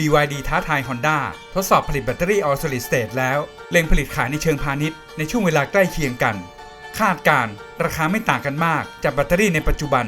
BYD ท้าทาย Honda ทดสอบผลิตแบตเตอรี่ All Solid State แล้ว เล็งผลิตขายในเชิงพาณิชย์ในช่วงเวลาใกล้เคียงกัน คาดการ์ราคาไม่ต่างกันมากจากแบตเตอรี่ในปัจจุบัน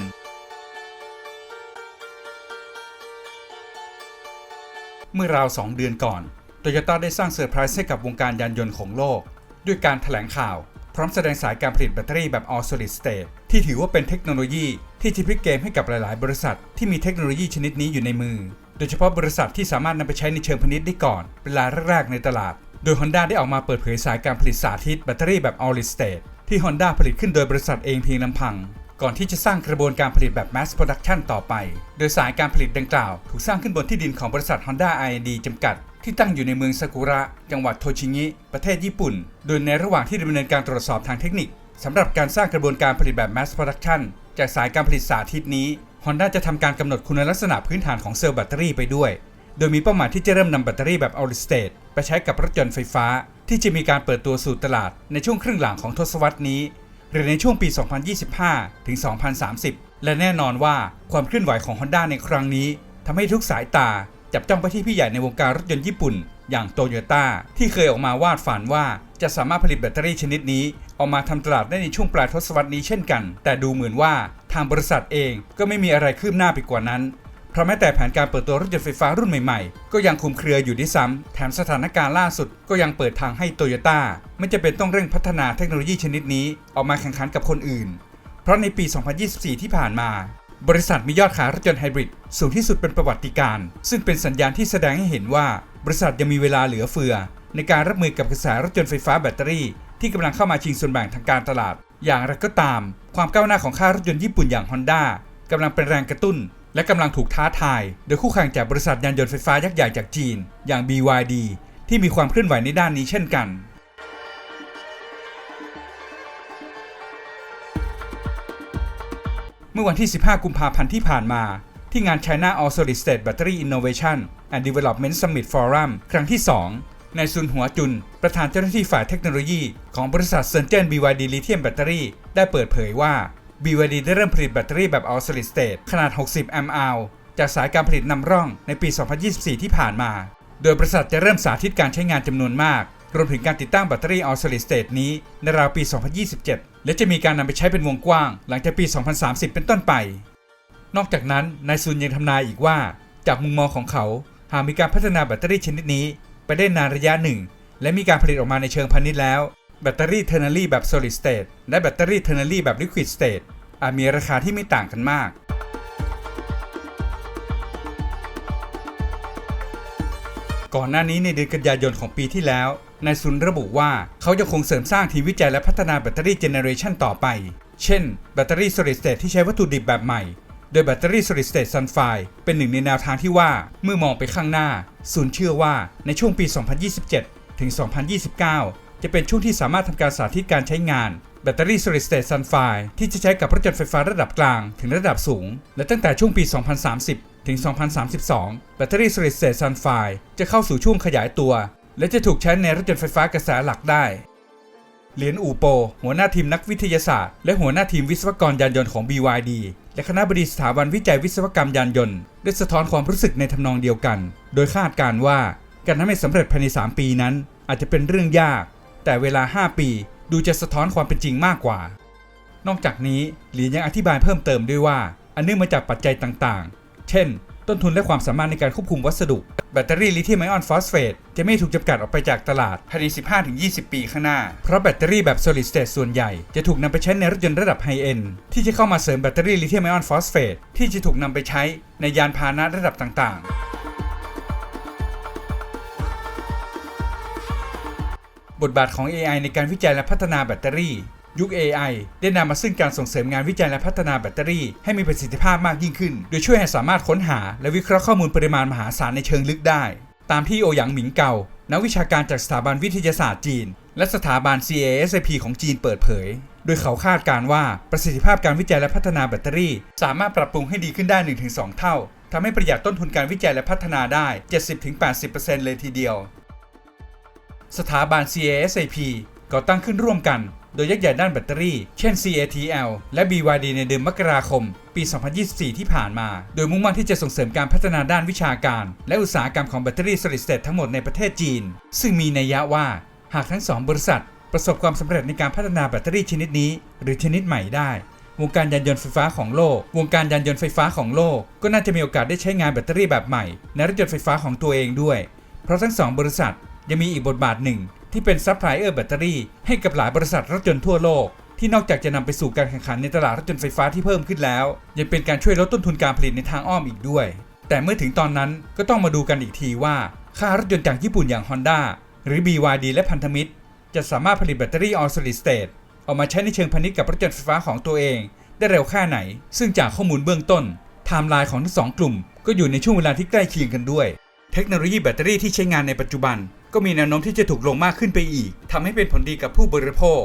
เมื่อราว 2 เดือนก่อนโตโยต้าได้สร้างเซอร์ไพรส์ให้กับวงการยานยนต์ของโลก ด้วยการถแถลงข่าว พร้อมแสดงสายการผลิตแบตเตอรี่แบบ All Solid State ที่ถือว่าเป็นเทคโนโลยีที่จะพลิกเกมให้กับหลาย ๆ บริษัทที่มีเทคโนโลยีชนิดนี้อยู่ในมือ ดยเฉพาะบริษัทที่สามารถนำไปใช้ในเชิงพาณิชย์ได้ก่อนเป็นรายแรกๆในตลาด โดย Honda ได้ออกมาเปิดเผยสายการผลิตสาธิตแบตเตอรี่แบบ All state ที่ Honda ผลิตขึ้นโดยบริษัทเองเพียงลำพัง ก่อนที่จะสร้างกระบวนการผลิตแบบ mass production ต่อไป โดยสายการผลิตดังกล่าว ถูกสร้างขึ้นบนที่ดินของบริษัท Honda I&D จำกัด ที่ตั้งอยู่ในเมืองซากุระ จังหวัดโทชิงิ ประเทศญี่ปุ่น โดยในระหว่างที่ดำเนินการตรวจสอบทางเทคนิคสำหรับการสร้างกระบวนการผลิตแบบ mass production จากสายการผลิตสาธิตนี้ Honda จะทำการกำหนดคุณลักษณะพื้นฐานของเซลล์แบตเตอรี่ไปด้วย โดยมีเป้าหมายที่จะเริ่มนำแบตเตอรี่แบบ All State ไปใช้กับรถยนต์ไฟฟ้า ที่จะมีการเปิดตัวสู่ตลาดในช่วงครึ่งหลังของทศวรรษนี้ หรือในช่วงปี 2025 ถึง 2030 และแน่นอนว่าความเคลื่อนไหวของ Honda ในครั้งนี้ทำให้ทุกสายตาจับจ้องไปที่พี่ใหญ่ในวงการรถยนต์ญี่ปุ่น อย่างโตโยต้าที่เคยออกมาวาดฝันว่าจะสามารถผลิตแบตเตอรี่ชนิดนี้ ออกมาทำตลาดได้ในช่วงปลายทศวรรษนี้เช่นกัน แต่ดูเหมือนว่า ทางบริษัทเองก็ไม่มีอะไรคืบหน้าไปกว่านั้น เพราะแม้แต่แผนการเปิดตัวรถยนต์ไฟฟ้ารุ่นใหม่ๆ ก็ยังคุมเครืออยู่ด้วยซ้ำแถมสถานการณ์ล่าสุดก็ยังเปิดทางให้โตโยต้าไม่จะเป็นต้องเร่งพัฒนาเทคโนโลยีชนิดนี้ออกมาแข่งขันกับคนอื่น เพราะในปี 2024 ที่ผ่านมา บริษัทมียอดขายรถยนต์ไฮบริดสูงที่สุดเป็นประวัติการณ์ซึ่งเป็นสัญญาณที่แสดงให้เห็นว่า บริษัทยังมีเวลาเหลือเฟือ ในการรับมือกับกระแสรถยนต์ไฟฟ้าแบตเตอรี่ที่กำลังเข้ามาชิงส่วนแบ่งทางการตลาด อย่างไรก็ตาม ความก้าวหน้าของค่ายรถยนต์ญี่ปุ่นอย่าง Honda กำลังเป็นแรงกระตุ้น และกำลังถูกท้าทาย โดยคู่แข่งจากบริษัทยานยนต์ไฟฟ้ายักษ์ใหญ่จากจีน อย่าง BYD ที่มีความเคลื่อนไหวในด้านนี้เช่นกัน เมื่อวันที่ 15 กุมภาพันธ์ที่ผ่านมา ที่งาน China All Solid State Battery Innovation and Development Summit Forum ครั้งที่ 2 ในซุนหัวจุน ประธานเจ้าหน้าที่ฝ่ายเทคโนโลยี ของบริษัทเซนเจิ้น BYD Lithium Battery ได้เปิดเผยว่า BYD ได้เริ่มผลิตแบตเตอรี่แบบ All Solid State ขนาด 60 mAh จากสายการผลิตนำร่องในปี 2024 ที่ผ่านมา โดยบริษัทจะเริ่มสาธิตการใช้งานจำนวนมาก รวมถึงการติดตั้งแบตเตอรี่ All Solid State นี้ในราวปี 2027 และจะมีการนำไปใช้เป็นวงกว้าง หลังจากปี 2030 เป็นต้นไป นอกจากนั้นนายซุนยังทำนายอีกว่า จากมุมมองของเขา หากมีการพัฒนาแบตเตอรี่ชนิดนี้ ได้นานระยะหนึ่ง และมีการผลิตออกมาในเชิงพาณิชย์แล้ว แบตเตอรี่เทอร์นารีแบบ solid state และแบตเตอรี่เทอร์นารีแบบ liquid state อาจมีราคาที่ไม่ต่างกันมาก ก่อนหน้านี้ในเดือนกันยายนของปีที่แล้วนายซุนระบุว่าเขายังคงเสริมสร้างทีมวิจัยและพัฒนาแบตเตอรี่เจเนเรชันต่อไป เช่น แบตเตอรี่ solid state ที่ใช้วัตถุดิบแบบใหม่ โดยแบตเตอรี่ solid state sunfire เป็นหนึ่งในแนวทางที่ว่า เมื่อมองไปข้างหน้าซุนเชื่อว่าในช่วงปี 2027 ถึง 2029 จะเป็นช่วงที่สามารถทำการสาธิตการใช้งานแบตเตอรี่ solid state sunfire ที่จะใช้กับรถยนต์ไฟฟ้าระดับกลางถึงระดับสูง และตั้งแต่ช่วงปี 2030 ถึง 2032 แบตเตอรี่ solid state sunfire จะเข้าสู่ช่วงขยายตัว และจะถูกใช้ในรถยนต์ไฟฟ้ากระแสหลักได้เหรียญอูโป หัวหน้าทีมนักวิทยาศาสตร์ และหัวหน้าทีมวิศวกรยานยนต์ของ BYD และคณะบดีสถาบันวิจัยวิศวกรรมยานยนต์ ได้สะท้อนความรู้สึกในทำนองเดียวกัน โดยคาดการ์ว่าการทำให้สำเร็จภายใน 3 ปีนั้น อาจจะเป็นเรื่องยาก แต่เวลา 5 ปีดูจะสะท้อนความเป็นจริงมากกว่า นอกจากนี้หลียยังอธิบายเพิ่มเติมด้วยว่า อันเนื่องมาจากปัจจัยต่าง เช่น ต้นทุนและความสามารถในการควบคุมวัสดุ แบตเตอรี่ลิเธียมไอออนฟอสเฟตจะไม่ถูกจำกัดออกไปจากตลาดภายใน 15-20 ปีข้างหน้า เพราะแบตเตอรี่แบบ solid state ส่วนใหญ่จะถูกนำไปใช้ในรถยนต์ระดับไฮเอนที่จะเข้ามาเสริมแบตเตอรี่ลิเธียมไอออนฟอสเฟตที่จะถูกนำไปใช้ในยานพาหนะระดับต่างๆบทบาทของ AI ในการวิจัยและพัฒนาแบตเตอรี่ ยุค AI ได้นำมาซึ่งการส่งเสริมงานวิจัยและพัฒนาแบตเตอรี่ให้มีประสิทธิภาพมากยิ่งขึ้น โดยช่วยให้สามารถค้นหา และวิเคราะห์ข้อมูลปริมาณมหาศาลในเชิงลึกได้ ตามที่โอหยางหมิงเกานักวิชาการจากสถาบันวิทยาศาสตร์จีน และสถาบัน CASP ของจีนเปิดเผย โดยเขาคาดการว่าประสิทธิภาพการวิจัยและพัฒนาแบตเตอรี่ สามารถปรับปรุงให้ดีขึ้นได้ 1-2 เท่าทำให้ประหยัดต้นทุนการวิจัยและพัฒนาได้ 70-80%เลยทีเดียว สถาบัน CASP ก่อตั้งขึ้นร่วมกัน โดยยักษ์ใหญ่ด้านแบตเตอรี่ เช่น CATL และ BYD ในเดือนมกราคม ปี 2024 ที่ผ่านมา โดยมุ่งมั่นที่จะส่งเสริมการพัฒนาด้านวิชาการ และอุตสาหกรรมของแบตเตอรี่ solid state ทั้งหมดในประเทศจีน ซึ่งมีนัยยะว่า หากทั้งสองบริษัท ประสบความสำเร็จในการพัฒนาแบตเตอรี่ชนิดนี้ หรือชนิดใหม่ได้ วงการยานยนต์ไฟฟ้าของโลก วงการยานยนต์ไฟฟ้าของโลก ก็น่าจะมีโอกาสได้ใช้งานแบตเตอรี่แบบใหม่ในรถยนต์ไฟฟ้าของตัวเองด้วย เพราะทั้งสองบริษัทยังมีอีกบทบาทหนึ่ง ที่เป็นซัพพลายเออร์แบตเตอรี่ให้กับหลายบริษัทรถยนต์ทั่วโลก ที่นอกจากจะนำไปสู่การแข่งขันในตลาดรถยนต์ไฟฟ้าที่เพิ่มขึ้นแล้ว ยังเป็นการช่วยลดต้นทุนการผลิตในทางอ้อมอีกด้วย แต่เมื่อถึงตอนนั้นก็ต้องมาดูกันอีกทีว่า ค่ารถยนต์จากญี่ปุ่นอย่าง Honda หรือ BYD และพันธมิตร จะสามารถผลิตแบตเตอรี่ all solid state ออกมาใช้ในเชิงพาณิชย์กับรถยนต์ไฟฟ้าของตัวเอง ได้เร็วแค่ไหน ซึ่งจากข้อมูลเบื้องต้นไทม์ไลน์ของทั้งสองกลุ่ม ก็อยู่ในช่วงเวลาที่ใกล้เคียงกันด้วย เทคโนโลยีแบตเตอรี่ที่ใช้งานในปัจจุบัน ก็มีแนวโน้มที่จะถูกลงมากขึ้นไปอีกทำให้เป็นผลดีกับผู้บริโภค